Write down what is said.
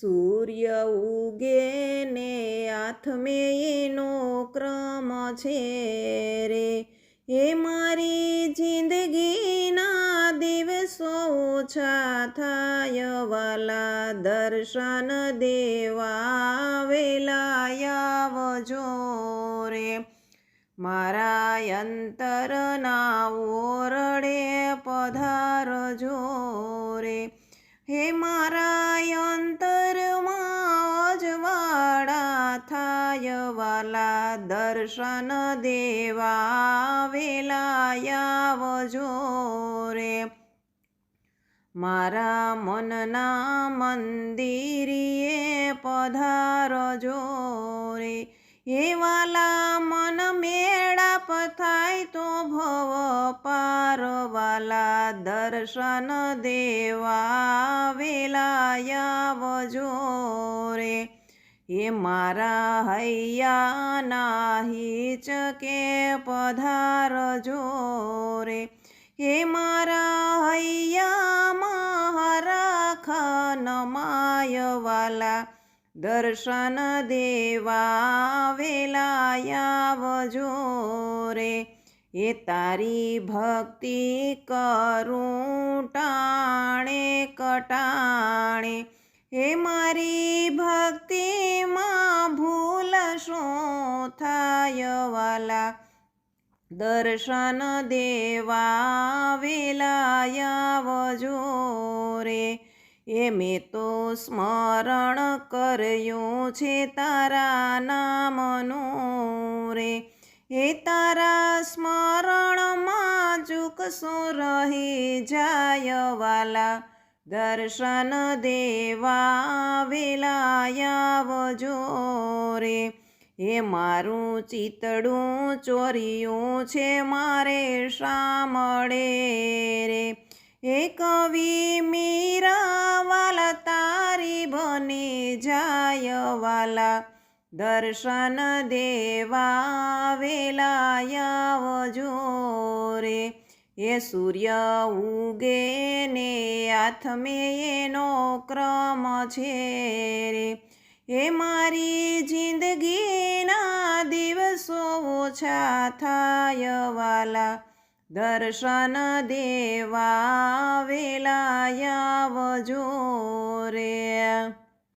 સૂર્ય ઉગે ને આથમેયનો ક્રમ છે રે. એ મારી જિંદગીના દિવસો ઓછા થાય વાલા દર્શન દેવા વેલા આવજો રે. મારા અંતરના ઓરડે પધારજો રે. હે મારા અંતરમાં દર્શન દેવા વેલા આવજો રે. મારા મનના મંદિરીએ પધારજો રે. એ વાલા મન મેળા પથાય તો ભવ પારવાલા દર્શન દેવા વેલા આવજો રે. એ મારા હૈયાનાહિ ચકે પધાર પધારજો રે. હે મારા હૈયા મારા ખનમાયવાલા વાલા દર્શન દેવા વેલાયાવજો રે. એ તારી ભક્તિ કરું ટાણે કટાણે હે મારી ભક્તિમાં ભૂલ શું થાય વાલા? દર્શન દેવા વેલા આવજો રે. એ મેં તો સ્મરણ કર્યું છે તારા નામનું રે. એ તારા સ્મરણમાં ચૂકશું રહી જાય વાલા. દર્શન દેવા વેલા જો રે એ મારું ચિતડું ચોર્યું છે મારે સાંભળે રે. એ કવિ મીરા વાલા તારી બની જાય વાલા. દર્શન દેવા વેલા જો રે એ સૂર્ય ઉગે ને આથમે એનો ક્રમ છે રે. એ મારી જિંદગીના દિવસો ઓછા થાય વાલા. દર્શન દેવા વેલાયા વજો રે.